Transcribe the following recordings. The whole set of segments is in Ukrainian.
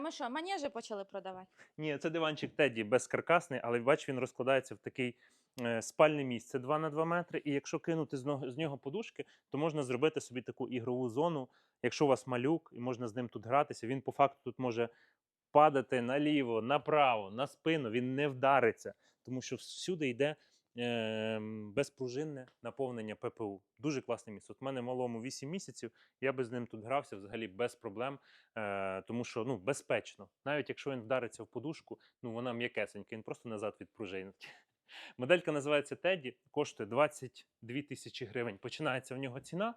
Ми що, манежі почали продавати? Ні, це диванчик Теді безкаркасний, але бач, він розкладається в такий е, спальне місце 2 на 2 метри. І якщо кинути з, нього- подушки, то можна зробити собі таку ігрову зону. Якщо у вас малюк і можна з ним тут гратися, він по факту тут може падати наліво, направо, на спину, він не вдариться, тому що всюди йде безпружинне наповнення ППУ. Дуже класне місце. От в мене малому 8 місяців, я би з ним тут грався взагалі без проблем, е, тому що ну, безпечно. Навіть якщо він вдариться в подушку, ну вона м'якесенька, він просто назад відпружинить. Моделька називається Теді, коштує 22 тисячі гривень. Починається в нього ціна.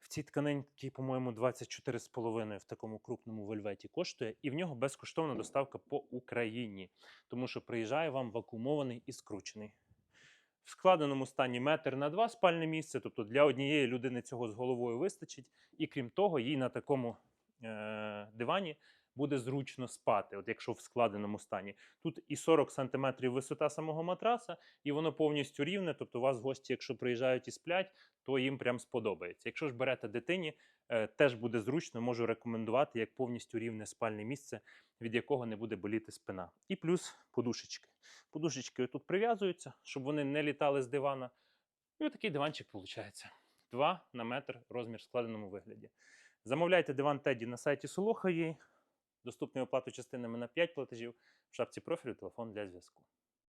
В цій тканинці, по-моєму, 24,5 в такому крупному вельветі коштує, і в нього безкоштовна доставка по Україні, тому що приїжджає вам вакуумований і скручений. В складеному стані метр на два спальне місце, тобто для однієї людини цього з головою вистачить, і крім того, їй на такому е- дивані буде зручно спати, от якщо в складеному стані. Тут і 40 см висота самого матраса, і воно повністю рівне. Тобто, у вас гості, якщо приїжджають і сплять, то їм прям сподобається. Якщо ж берете дитині, е, теж буде зручно, можу рекомендувати як повністю рівне спальне місце, від якого не буде боліти спина. І плюс подушечки. Подушечки тут прив'язуються, щоб вони не літали з дивана. І отакий диванчик виходить. 2 на метр розмір в складеному вигляді. Замовляйте диван Теді на сайті Солоха.ua. Доступний оплату частинами на 5 платежів. В шапці профілю телефон для зв'язку.